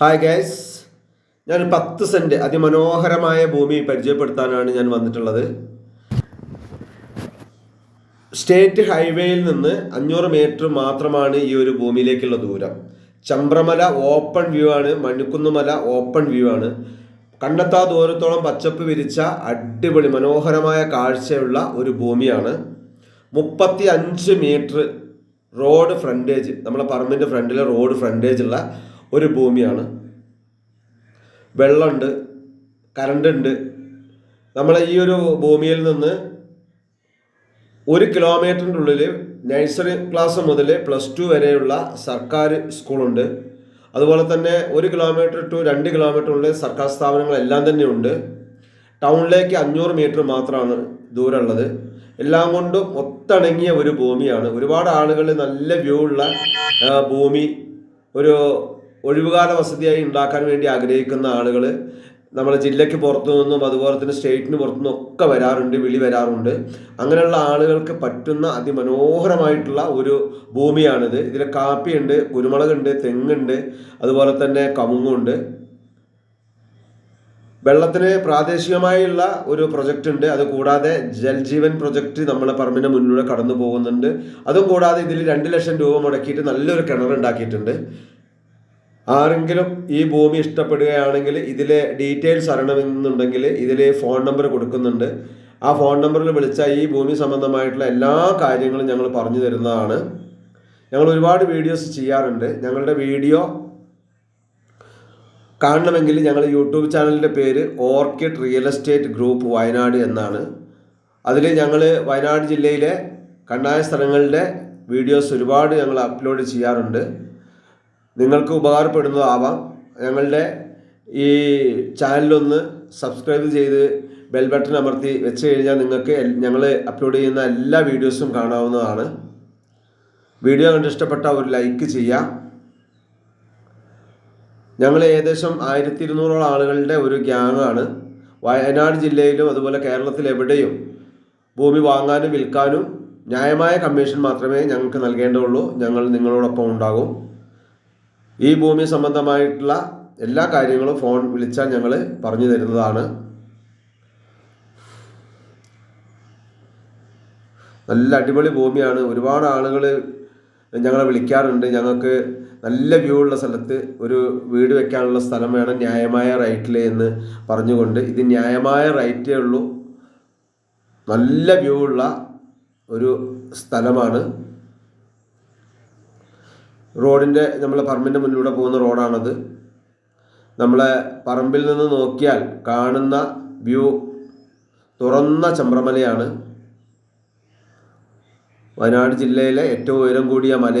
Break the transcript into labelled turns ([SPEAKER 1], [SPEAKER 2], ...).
[SPEAKER 1] Hi guys ഞാൻ പത്ത് saint അതിമനോഹരമായ ഭൂമി പരിചയപ്പെടുത്താനാണ് ഞാൻ വന്നിട്ടുള്ളത്. സ്റ്റേറ്റ് ഹൈവേയിൽ നിന്ന് അഞ്ഞൂറ് മീറ്റർ മാത്രമാണ് ഈ ഒരു ഭൂമിയിലേക്കുള്ള ദൂരം. ചമ്പ്രമല ഓപ്പൺ വ്യൂ ആണ് മണിക്കുന്നുമല ഓപ്പൺ വ്യൂ ആണ്. കണ്ടെത്താ ദൂരത്തോളം പച്ചപ്പ് വിരിച്ച അടിപൊളി മനോഹരമായ കാഴ്ചയുള്ള ഒരു ഭൂമിയാണ്. മുപ്പത്തി അഞ്ച് മീറ്റർ റോഡ് ഫ്രണ്ടേജ് നമ്മളെ പറമ്പിന്റെ ഫ്രണ്ടിലെ റോഡ് ഫ്രണ്ടേജ് ഉള്ള ഒരു ഭൂമിയാണ്. വെള്ളമുണ്ട് കറണ്ട് ഉണ്ട് നമ്മളെ ഈ ഒരു ഭൂമിയിൽ നിന്ന് ഒരു കിലോമീറ്ററിന്റെ ഉള്ളിൽ നഴ്സറി ക്ലാസ് മുതൽ പ്ലസ് ടു വരെയുള്ള സർക്കാർ സ്കൂളുണ്ട്. അതുപോലെ തന്നെ ഒരു കിലോമീറ്റർ ടു രണ്ട് കിലോമീറ്റർ ഉള്ളിൽ സർക്കാർ സ്ഥാപനങ്ങളെല്ലാം തന്നെ ഉണ്ട്. ടൗണിലേക്ക് അഞ്ഞൂറ് മീറ്റർ മാത്രമാണ് ദൂരമുള്ളത്. എല്ലാം കൊണ്ടും ഒത്തിണങ്ങിയ ഒരു ഭൂമിയാണ്. ഒരുപാട് ആളുകൾ നല്ല വ്യൂ ഉള്ള ഭൂമി ഒരു ഒഴിവുകാല വസതിയായി ഉണ്ടാക്കാൻ വേണ്ടി ആഗ്രഹിക്കുന്ന ആളുകൾ നമ്മുടെ ജില്ലയ്ക്ക് പുറത്തു നിന്നും അതുപോലെ തന്നെ സ്റ്റേറ്റിന് പുറത്തു നിന്നും ഒക്കെ വരാറുണ്ട് വിളി വരാറുണ്ട്. അങ്ങനെയുള്ള ആളുകൾക്ക് പറ്റുന്ന അതിമനോഹരമായിട്ടുള്ള ഒരു ഭൂമിയാണിത്. ഇതിൽ കാപ്പിയുണ്ട് കുരുമുളകുണ്ട് തെങ്ങുണ്ട് അതുപോലെ തന്നെ കമുങ്ങുണ്ട് വെള്ളത്തിന് പ്രാദേശികമായുള്ള ഒരു പ്രൊജക്റ്റ് ഉണ്ട്. അത് കൂടാതെ ജൽജീവൻ പ്രൊജക്റ്റ് നമ്മളെ പറമ്പിന് മുന്നിലൂടെ കടന്നു പോകുന്നുണ്ട്. അതും കൂടാതെ ഇതിൽ രണ്ട് ലക്ഷം രൂപ മുടക്കിയിട്ട് നല്ലൊരു കിണർ ഉണ്ടാക്കിയിട്ടുണ്ട് ആരെങ്കിലും ഈ ഭൂമി ഇഷ്ടപ്പെടുകയാണെങ്കിൽ ഇതിലെ ഡീറ്റെയിൽസ് അറിയണമെന്നുണ്ടെങ്കിൽ ഇതിലെ ഫോൺ നമ്പർ കൊടുക്കുന്നുണ്ട്. ആ ഫോൺ നമ്പറിൽ വിളിച്ചാൽ ഈ ഭൂമി സംബന്ധമായിട്ടുള്ള എല്ലാ കാര്യങ്ങളും ഞങ്ങൾ പറഞ്ഞു തരുന്നതാണ്. ഞങ്ങൾ ഒരുപാട് വീഡിയോസ് ചെയ്യാറുണ്ട്. ഞങ്ങളുടെ വീഡിയോ കാണണമെങ്കിൽ ഞങ്ങൾ യൂട്യൂബ് ചാനലിന്റെ പേര് orchid real estate group Wayanad എന്നാണ്. അതിൽ ഞങ്ങൾ വയനാട് ജില്ലയിലെ കണ്ണായ സ്ഥലങ്ങളുടെ വീഡിയോസ് ഒരുപാട് ഞങ്ങൾ അപ്ലോഡ് ചെയ്യാറുണ്ട്. നിങ്ങൾക്ക് ഉപകാരപ്പെടുന്നതാവാം. ഞങ്ങളുടെ ഈ ചാനലൊന്ന് സബ്സ്ക്രൈബ് ചെയ്ത് ബെൽ ബട്ടൺ അമർത്തി വെച്ച് കഴിഞ്ഞാൽ നിങ്ങൾക്ക് ഞങ്ങൾ അപ്ലോഡ് ചെയ്യുന്ന എല്ലാ വീഡിയോസും കാണാവുന്നതാണ്. വീഡിയോ കണ്ട് ഇഷ്ടപ്പെട്ട ഒരു ലൈക്ക് ചെയ്യാം. ഞങ്ങൾ ഏകദേശം ആയിരത്തി ഇരുന്നൂറോളം ആളുകളുടെ ഒരു ഗ്യാങ്ങാണ്. വയനാട് ജില്ലയിലും അതുപോലെ കേരളത്തിൽ എവിടെയും ഭൂമി വാങ്ങാനും വിൽക്കാനും ന്യായമായ കമ്മീഷൻ മാത്രമേ ഞങ്ങൾക്ക് നൽകേണ്ടതുള്ളൂ ഞങ്ങൾ നിങ്ങളോടൊപ്പം ഉണ്ടാകും. ഈ ഭൂമി സംബന്ധമായിട്ടുള്ള എല്ലാ കാര്യങ്ങളും ഫോൺ വിളിച്ചാൽ ഞങ്ങൾ പറഞ്ഞു തരുന്നതാണ്. നല്ല അടിപൊളി ഭൂമിയാണ്. ഒരുപാട് ആളുകൾ ഞങ്ങളെ വിളിക്കാറുണ്ട്. ഞങ്ങൾക്ക് നല്ല വ്യൂ ഉള്ള സ്ഥലത്ത് ഒരു വീട് വെക്കാനുള്ള സ്ഥലം വേണം ന്യായമായ റേറ്റിൽ എന്ന് പറഞ്ഞുകൊണ്ട്. ഇത് ന്യായമായ റൈറ്റേ ഉള്ളൂ. നല്ല വ്യൂ ഉള്ള ഒരു സ്ഥലമാണ്. റോഡിന്റെ നമ്മളെ പറമ്പിന്റെ മുന്നിലൂടെ പോകുന്ന റോഡാണത്. നമ്മളെ പറമ്പിൽ നിന്ന് നോക്കിയാൽ കാണുന്ന വ്യൂ തുറന്ന ചമ്രമലയാണ് വയനാട് ജില്ലയിലെ ഏറ്റവും ഉയരം കൂടിയ മല